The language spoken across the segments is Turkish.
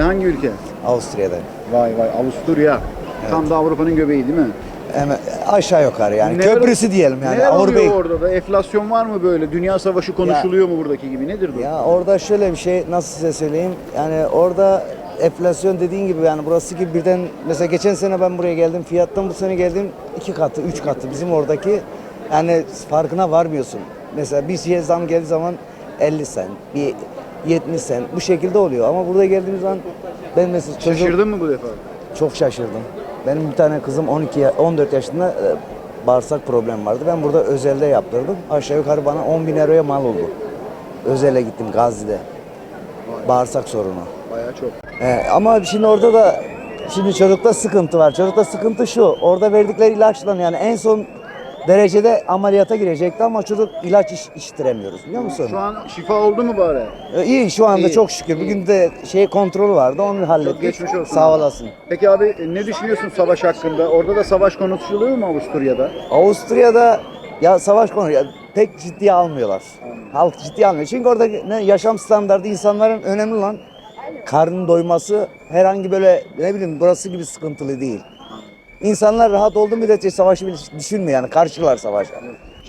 Hangi ülke? Avusturya'da. Vay vay Avusturya. Tam da Avrupa'nın göbeği değil mi? Hemen aşağı yukarı yani Neler- köprüsü diyelim yani Neler Avrupa'yı. oluyor orada da? Enflasyon var mı böyle? Dünya savaşı konuşuluyor mu buradaki gibi? Nedir bu? Ya orada şöyle bir şey nasıl size söyleyeyim yani orada enflasyon dediğin gibi yani burası gibi birden mesela geçen sene ben buraya geldim fiyattan bu sene geldim iki katı üç katı bizim oradaki yani farkına varmıyorsun. Mesela bir şeye zam geldiği zaman 50 sen bir 70 sen bu şekilde oluyor ama burada geldiğimiz zaman ben mesela çocuğum- Şaşırdın mı bu defa? Çok şaşırdım. Benim bir tane kızım 12 ya- 14 yaşında e, bağırsak problemi vardı. Ben burada özelde yaptırdım. Aşağı yukarı bana 10 bin euroya mal oldu. Özele gittim Gazi'de. Bağırsak sorunu. Bayağı çok. E, ama şimdi orada da şimdi çocukta sıkıntı var. Çocukta sıkıntı şu. Orada verdikleri ilaçla yani en son derecede ameliyata girecekti ama çocuk ilaç iş, içtiremiyoruz biliyor musun? Şu an şifa oldu mu bari? E, iyi şu anda İyi. çok şükür. Bugün de şey kontrol vardı onu hallettik. geçmiş olsun. Sağ olasın. Peki abi e, ne düşünüyorsun savaş hakkında? Orada da savaş konuşuluyor mu Avusturya'da? Avusturya'da ya savaş konu ya pek ciddiye almıyorlar. Halk ciddiye almıyor. Çünkü orada ne yaşam standartı insanların önemli olan karnın doyması herhangi böyle ne bileyim burası gibi sıkıntılı değil. İnsanlar rahat olduğu müddetçe savaşı bile düşünmüyor yani karşılar savaşa.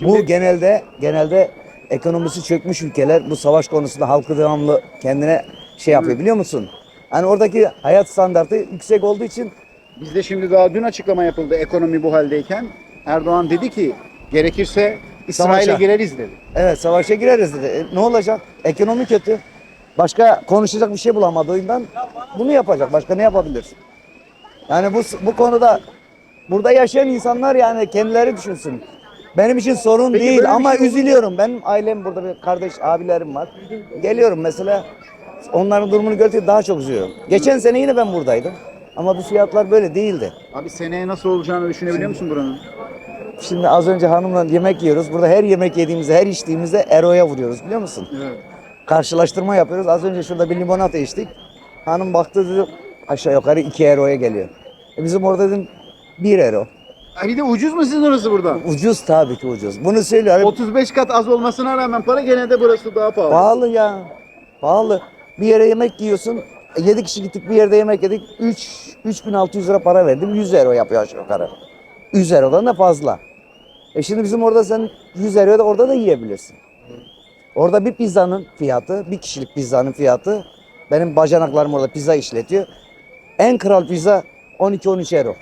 Bu genelde genelde ekonomisi çökmüş ülkeler bu savaş konusunda halkı devamlı kendine şey yapıyor biliyor musun? Hani oradaki hayat standartı yüksek olduğu için Bizde şimdi daha dün açıklama yapıldı ekonomi bu haldeyken. Erdoğan dedi ki gerekirse İsrail'e gireriz dedi. Evet savaşa gireriz dedi. E, ne olacak? Ekonomi kötü. Başka konuşacak bir şey bulamadığından bunu yapacak. Başka ne yapabilir? Yani bu bu konuda burada yaşayan insanlar yani kendileri düşünsün. Benim için sorun Peki değil böyle bir ama şey olur mu? üzülüyorum. Benim ailem burada bir kardeş abilerim var. Geliyorum mesela onların durumunu gördükçe daha çok üzülüyorum. Geçen sene yine ben buradaydım. Ama bu fiyatlar böyle değildi. Abi seneye nasıl olacağını düşünebiliyor musun buranın? Şimdi az önce hanımla yemek yiyoruz. Burada her yemek yediğimizde, her içtiğimizde eroya vuruyoruz biliyor musun? Evet. karşılaştırma yapıyoruz. Az önce şurada bir limonata içtik. Hanım baktı dedi aşağı yukarı 2 euroya geliyor. E bizim orada dedim 1 euro. Bir de ucuz mu sizin orası burada? Ucuz tabii ki ucuz. Bunu söylüyorum. 35 kat az olmasına rağmen para gene de burası daha pahalı. Pahalı ya. Pahalı. Bir yere yemek yiyorsun. 7 kişi gittik bir yerde yemek yedik. 3 3600 lira para verdim. 100 euro yapıyor aşağı yukarı. 100 eurodan da fazla. E şimdi bizim orada sen 100 euro da orada da yiyebilirsin. Orada bir pizzanın fiyatı, bir kişilik pizzanın fiyatı benim bacanaklarım orada pizza işletiyor. En kral pizza 12-13 euro.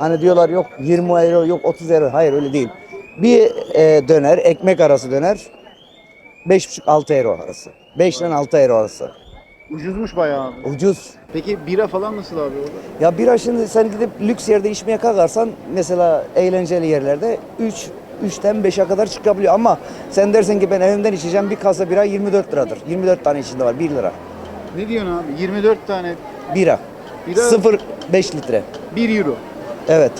Hani diyorlar yok 20 euro yok 30 euro. Hayır öyle değil. Bir e, döner, ekmek arası döner 5,5-6 euro arası. 5 ile 6 euro arası. Ucuzmuş bayağı abi. Ucuz. Peki bira falan nasıl abi orada? Ya bira şimdi sen gidip lüks yerde içmeye kalkarsan mesela eğlenceli yerlerde 3 3'ten 5'e kadar çıkabiliyor ama sen dersin ki ben evimden içeceğim bir kasa bira 24 liradır. 24 tane içinde var 1 lira. Ne diyorsun abi? 24 tane Bira. Bira- 0 5 litre. 1 euro. Evet.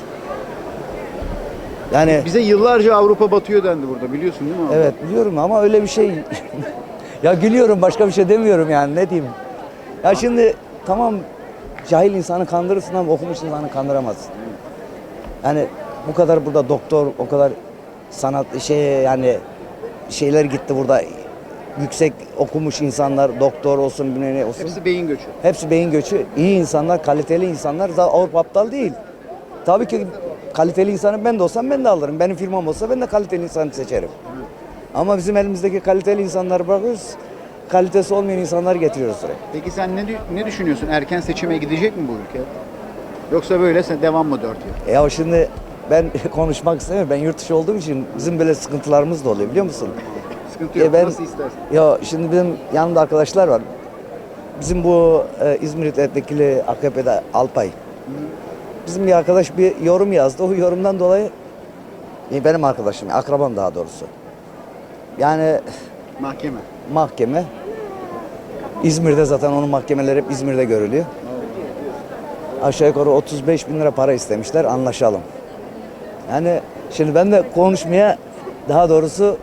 Yani Bize yıllarca Avrupa batıyor dendi burada biliyorsun değil mi abi? evet biliyorum ama öyle bir şey ya gülüyorum başka bir şey demiyorum yani ne diyeyim. Ya şimdi tamam cahil insanı kandırırsın ama okumuş insanı kandıramazsın. Yani bu kadar burada doktor, o kadar sanat şey yani şeyler gitti burada yüksek okumuş insanlar, doktor olsun, bilmem ne olsun. Hepsi beyin göçü. Hepsi beyin göçü. iyi insanlar, kaliteli insanlar. Zaten Avrupa aptal değil. Tabii ki kaliteli insanı ben de olsam ben de alırım. Benim firmam olsa ben de kaliteli insanı seçerim. Ama bizim elimizdeki kaliteli insanları bırakıyoruz. Kalitesi olmayan insanları getiriyoruz buraya. Peki sen ne, ne düşünüyorsun? Erken seçime gidecek mi bu ülke? Yoksa böyle sen devam mı 4 yıl? E Ya şimdi ben konuşmak istemiyorum. Ben yurt dışı olduğum için bizim böyle sıkıntılarımız da oluyor biliyor musun? Sıkıntı yok. E ben- Nasıl istersen. Ya şimdi benim yanımda arkadaşlar var. Bizim bu e, İzmir milletvekili AKP'de Alpay. Bizim bir arkadaş bir yorum yazdı. O yorumdan dolayı benim arkadaşım, akrabam daha doğrusu. Yani Mahkeme. mahkeme İzmir'de zaten onun mahkemeleri hep İzmir'de görülüyor. Aşağı yukarı 35 bin lira para istemişler anlaşalım. Yani şimdi ben de konuşmaya daha doğrusu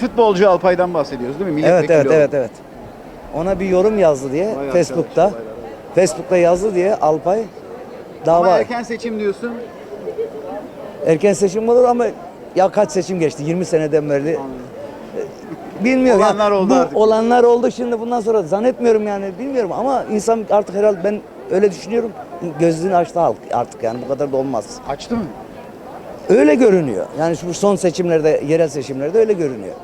Futbolcu Alpay'dan bahsediyoruz değil mi? Evet Milletvekili evet evet evet. Ona bir yorum yazdı diye Vay Facebook'ta. arkadaş, Facebook'ta yazdı diye Alpay dava Ama erken... erken seçim diyorsun. seçim olur ama ya kaç seçim geçti 20 seneden beri. bilmiyorum. yani Olanlar oldu bu artık. olanlar oldu şimdi bundan sonra zannetmiyorum yani bilmiyorum ama insan artık herhalde ben öyle düşünüyorum. Gözünü açtı halk artık yani bu kadar da olmaz. Açtı mı? Öyle görünüyor. Yani şu son seçimlerde, yerel seçimlerde öyle görünüyor.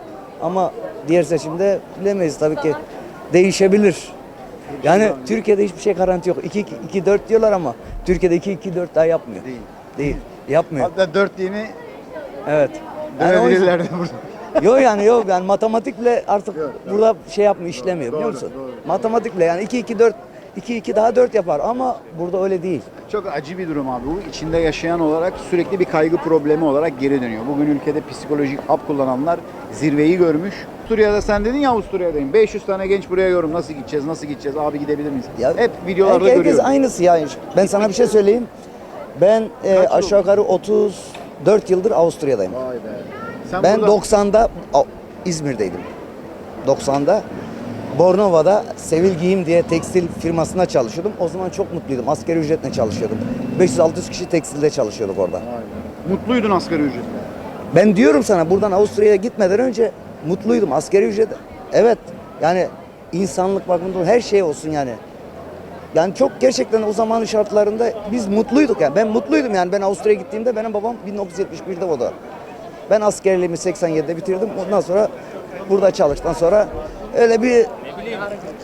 Ama diğer seçimde bilemeyiz tabii ki değişebilir. Yani Türkiye'de hiçbir şey garanti yok. 2 2 4 diyorlar ama Türkiye'de 2 2 4 daha yapmıyor. Değil. Değil. Yapmıyor. Hatta dört yeni Evet. Yani o yüzden- burada. Yok yani yok yani matematikle artık Yok, doğru. burada şey yapmıyor, işlemiyor biliyor Doğru, musun? doğru. Matematikle yani 2 2 4 2 2 daha 4 yapar ama burada öyle değil. Çok acı bir durum abi. Bu içinde yaşayan olarak sürekli bir kaygı problemi olarak geri dönüyor. Bugün ülkede psikolojik hap kullananlar zirveyi görmüş. Avusturya'da sen dedin ya Avusturya'dayım. 500 tane genç buraya yorum. Nasıl gideceğiz? Nasıl gideceğiz? Abi gidebilir miyiz? Ya, Hep videolarda herkes görüyorum. aynısı yani. Ben sana bir şey söyleyeyim. Ben e, Kaç aşağı yukarı 34 yıldır Avusturya'dayım. Vay be. Sen Ben burada 90'da A- İzmir'deydim. 90'da Bornova'da Sevil Giyim diye tekstil firmasında çalışıyordum. O zaman çok mutluydum. Asgari ücretle çalışıyordum. 500-600 kişi tekstilde çalışıyorduk orada. Be. Mutluydun asgari ücretle. Ben diyorum sana buradan Avusturya'ya gitmeden önce mutluydum. Asgari ücret. Evet. Yani insanlık bakımından her şey olsun yani. Yani çok gerçekten o zamanın şartlarında biz mutluyduk yani. Ben mutluydum yani. Ben Avusturya'ya gittiğimde benim babam 1971'de o da. Ben askerliğimi 87'de bitirdim. Ondan sonra burada çalıştıktan sonra öyle bir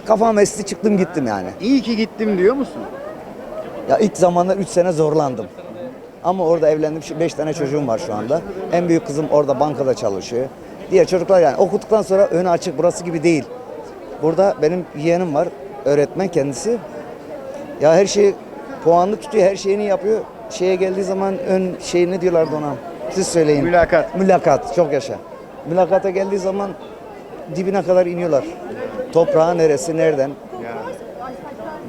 kafam esti çıktım gittim yani. İyi ki gittim diyor musun? Ya ilk zamanlar 3 sene zorlandım. Ama orada evlendim. 5 tane çocuğum var şu anda. En büyük kızım orada bankada çalışıyor. Diğer çocuklar yani okuduktan sonra önü açık burası gibi değil. Burada benim yeğenim var. Öğretmen kendisi. Ya her şeyi puanlı tutuyor. Her şeyini yapıyor. Şeye geldiği zaman ön şey ne diyorlardı ona? Siz söyleyin. Mülakat. Mülakat. Çok yaşa. Mülakata geldiği zaman dibine kadar iniyorlar. Toprağı neresi, nereden?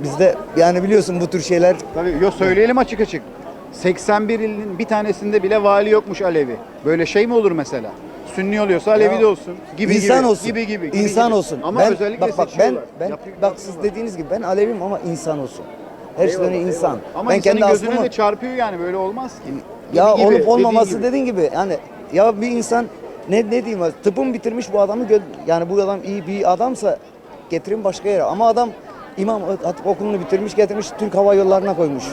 Bizde yani biliyorsun bu tür şeyler Tabii yo söyleyelim açık açık. 81 ilin bir tanesinde bile vali yokmuş Alevi. Böyle şey mi olur mesela? Sünni oluyorsa Alevi de olsun. Gibi insan gibi. olsun. Gibi gibi. gibi İnsan gibi. olsun. Ama ben, özellikle bak bak ben ben Yapıyor- bak siz dediğiniz gibi ben Alevim ama insan olsun. Her şeyden Eyvallah, insan. eyvallah. Ama ben insanın kendi gözüne aslımı de çarpıyor yani böyle olmaz ki. ya Gibi, olup olmaması gibi. dediğin gibi yani ya bir insan ne ne diyeyim tıpın bitirmiş bu adamı yani bu adam iyi bir adamsa getirin başka yere ama adam İmam Hatip okulunu bitirmiş getirmiş Türk Hava Yolları'na koymuş.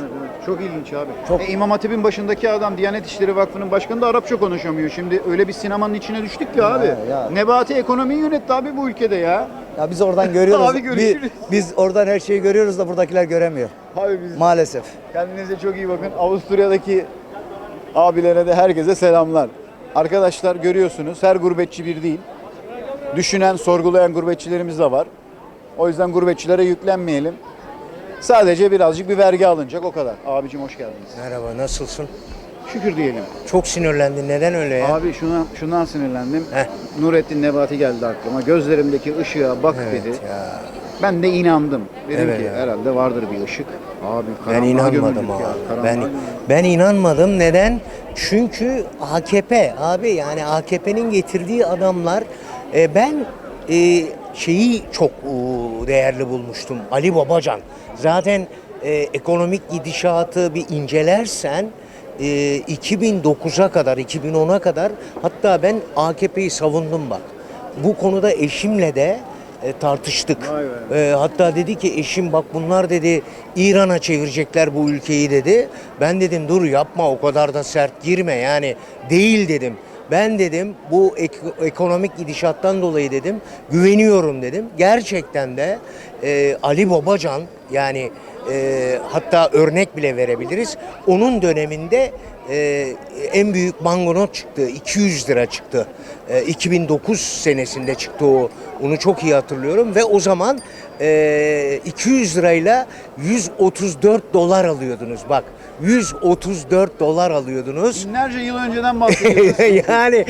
Çok ilginç abi. Çok- E, İmam Hatip'in başındaki adam Diyanet İşleri Vakfı'nın başkanı da Arapça konuşamıyor. Şimdi öyle bir sinemanın içine düştük ki abi. ya. Nebati ekonomiyi yönetti abi bu ülkede ya. Ya biz oradan görüyoruz. Abi görüşürüz. Bi- biz oradan her şeyi görüyoruz da buradakiler göremiyor. Abi biz Maalesef. Kendinize çok iyi bakın. Avusturya'daki abilere de herkese selamlar. Arkadaşlar görüyorsunuz her gurbetçi bir değil. Düşünen, sorgulayan gurbetçilerimiz de var. O yüzden gurbetçilere yüklenmeyelim. Sadece birazcık bir vergi alınacak o kadar. Abicim hoş geldiniz. Merhaba, nasılsın? Şükür diyelim. Çok sinirlendin. Neden öyle ya? Abi şuna, şundan sinirlendim. Heh. Nurettin Nebati geldi aklıma. Gözlerimdeki ışığa bak dedi. ya. Ben de inandım. Dedim Evet ki herhalde vardır bir ışık. Abi Ben inanmadım karanlığa Ben ben inanmadım. Neden? Çünkü AKP abi yani AKP'nin getirdiği adamlar e, ben e, şeyi çok e, değerli bulmuştum. Ali Babacan. Zaten e, ekonomik gidişatı bir incelersen e, 2009'a kadar, 2010'a kadar hatta ben AKP'yi savundum bak. Bu konuda eşimle de e, tartıştık. E, hatta dedi ki eşim bak bunlar dedi İran'a çevirecekler bu ülkeyi dedi. Ben dedim dur yapma o kadar da sert girme yani değil dedim. Ben dedim bu ek- ekonomik gidişattan dolayı dedim güveniyorum dedim. Gerçekten de e, Ali Babacan yani e, hatta örnek bile verebiliriz. Onun döneminde e, en büyük mangonot çıktı. 200 lira çıktı. E, 2009 senesinde çıktı o. Onu çok iyi hatırlıyorum ve o zaman e, 200 lirayla 134 dolar alıyordunuz. Bak 134 dolar alıyordunuz. Binlerce yıl önceden bahsediyoruz. yani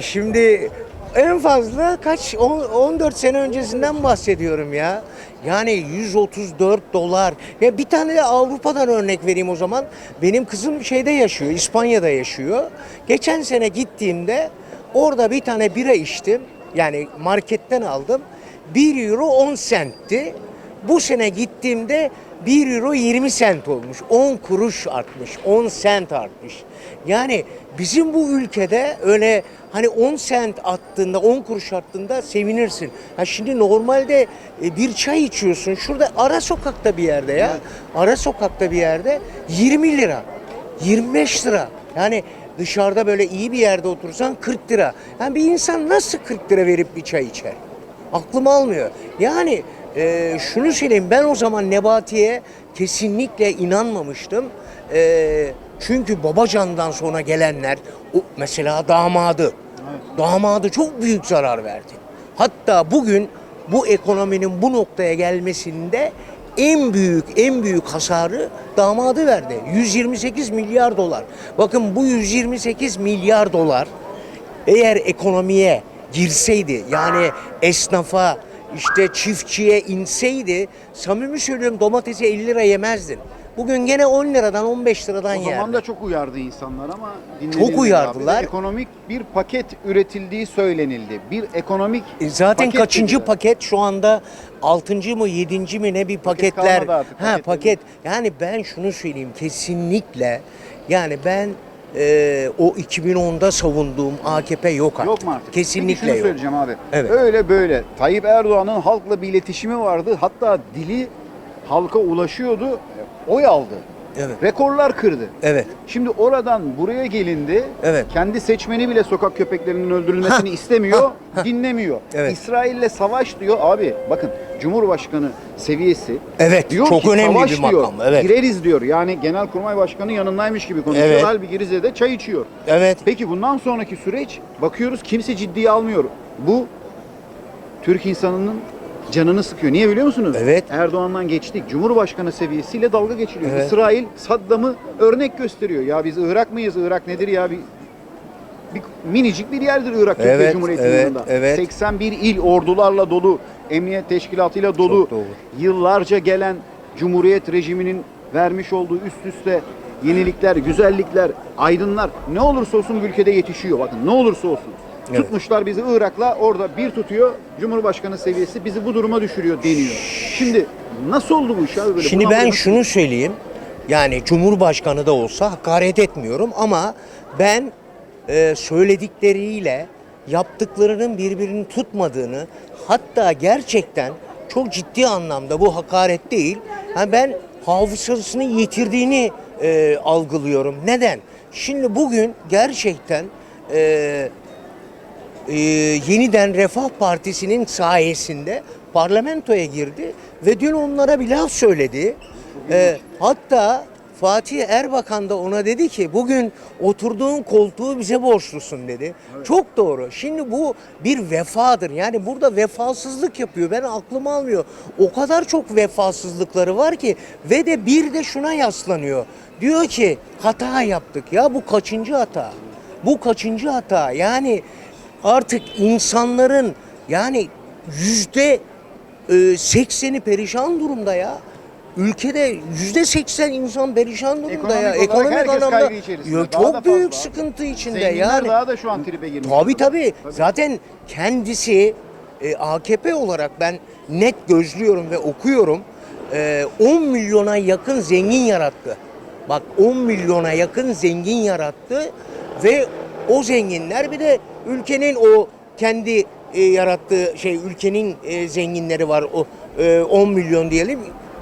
şimdi en fazla kaç on- 14 sene öncesinden bahsediyorum ya. Yani 134 dolar. Ya bir tane de Avrupa'dan örnek vereyim o zaman. Benim kızım şeyde yaşıyor, İspanya'da yaşıyor. Geçen sene gittiğimde orada bir tane bira içtim. Yani marketten aldım. 1 euro 10 centti. Bu sene gittiğimde 1 euro 20 sent olmuş. 10 kuruş artmış. 10 sent artmış. Yani bizim bu ülkede öyle hani 10 sent attığında 10 kuruş attığında sevinirsin. Ha şimdi normalde e, bir çay içiyorsun. Şurada ara sokakta bir yerde ya. Ara sokakta bir yerde 20 lira. 25 lira. Yani dışarıda böyle iyi bir yerde otursan 40 lira. Yani bir insan nasıl 40 lira verip bir çay içer? Aklım almıyor. Yani e, şunu söyleyeyim ben o zaman Nebati'ye kesinlikle inanmamıştım. E, çünkü Babacan'dan sonra gelenler o mesela damadı. Damadı çok büyük zarar verdi. Hatta bugün bu ekonominin bu noktaya gelmesinde en büyük en büyük hasarı damadı verdi. 128 milyar dolar. Bakın bu 128 milyar dolar eğer ekonomiye girseydi yani esnafa işte çiftçiye inseydi samimi söylüyorum domatesi 50 lira yemezdin. Bugün gene 10 liradan 15 liradan O zaman yerdin. da çok uyardı insanlar ama dinlenilmedi Çok uyardılar. abi. Ekonomik bir paket üretildiği söylenildi. Bir ekonomik E Zaten paket kaçıncı dediler. paket şu anda 6. mı 7. mi ne bir paketler. kalmadı artık, ha paketler paket. Yani ben şunu söyleyeyim kesinlikle yani ben e, o 2010'da savunduğum AKP yok artık. Yok mu artık? Kesinlikle Peki şunu yok. söyleyeceğim abi. Evet. Öyle böyle. Tayyip Erdoğan'ın halkla bir iletişimi vardı. Hatta dili halka ulaşıyordu. Oy aldı. Evet. Rekorlar kırdı. Evet. Şimdi oradan buraya gelindi. Evet. Kendi seçmeni bile sokak köpeklerinin öldürülmesini istemiyor, dinlemiyor. Evet. İsrail'le savaş diyor. Abi bakın Cumhurbaşkanı seviyesi Evet, diyor çok ki önemli savaş bir diyor. makam, evet. Gireriz diyor. Yani Genelkurmay Başkanı yanındaymış gibi konuşuyor. Evet. Halbuki Rize'de çay içiyor. Evet. Peki bundan sonraki süreç bakıyoruz kimse ciddiye almıyor. Bu Türk insanının canını sıkıyor. Niye biliyor musunuz? Evet. Erdoğan'dan geçtik. Cumhurbaşkanı seviyesiyle dalga geçiliyor. Evet. İsrail Saddam'ı örnek gösteriyor. Ya biz Irak mıyız? Irak nedir ya? Bir, bir minicik bir yerdir Irak Türkiye Evet, Cumhuriyeti'nin evet, yanında. evet. 81 il ordularla dolu, emniyet teşkilatıyla dolu. Yıllarca gelen Cumhuriyet rejiminin vermiş olduğu üst üste yenilikler, güzellikler, aydınlar ne olursa olsun bu ülkede yetişiyor. Bakın ne olursa olsun. Evet. Tutmuşlar bizi Irak'la orada bir tutuyor. Cumhurbaşkanı seviyesi bizi bu duruma düşürüyor deniyor. Şimdi nasıl oldu bu iş abi böyle? Şimdi ben şunu söyleyeyim. Yani Cumhurbaşkanı da olsa hakaret etmiyorum ama ben e, söyledikleriyle yaptıklarının birbirini tutmadığını hatta gerçekten çok ciddi anlamda bu hakaret değil. Ha ben hafızasını yitirdiğini e, algılıyorum. Neden? Şimdi bugün gerçekten e, e, yeniden Refah Partisi'nin sayesinde parlamentoya girdi ve dün onlara bir laf söyledi. E, hatta Fatih Erbakan da ona dedi ki bugün oturduğun koltuğu bize borçlusun dedi. Çok doğru. Şimdi bu bir vefadır. Yani burada vefasızlık yapıyor. Ben aklım almıyor. O kadar çok vefasızlıkları var ki ve de bir de şuna yaslanıyor. Diyor ki hata yaptık. Ya bu kaçıncı hata? Bu kaçıncı hata? Yani artık insanların yani yüzde e, sekseni perişan durumda ya. Ülkede yüzde seksen insan perişan durumda ya. Ekonomik herkes kaygı içerisinde. Ya Daha da çok büyük fazla. sıkıntı içinde Zenginler yani. daha da şu an tribe girmiş. Tabii tabii. Zaten kendisi e, AKP olarak ben net gözlüyorum ve okuyorum. E, 10 milyona yakın zengin yarattı. Bak 10 milyona yakın zengin yarattı ve o zenginler bir de ülkenin o kendi e, yarattığı şey ülkenin e, zenginleri var o e, 10 milyon diyelim.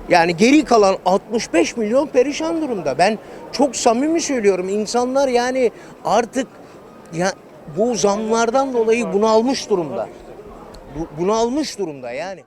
Yani geri kalan 65 milyon perişan durumda. Ben çok samimi söylüyorum. İnsanlar yani artık ya bu zamlardan dolayı bunalmış durumda. Bu- Bunalmış durumda yani.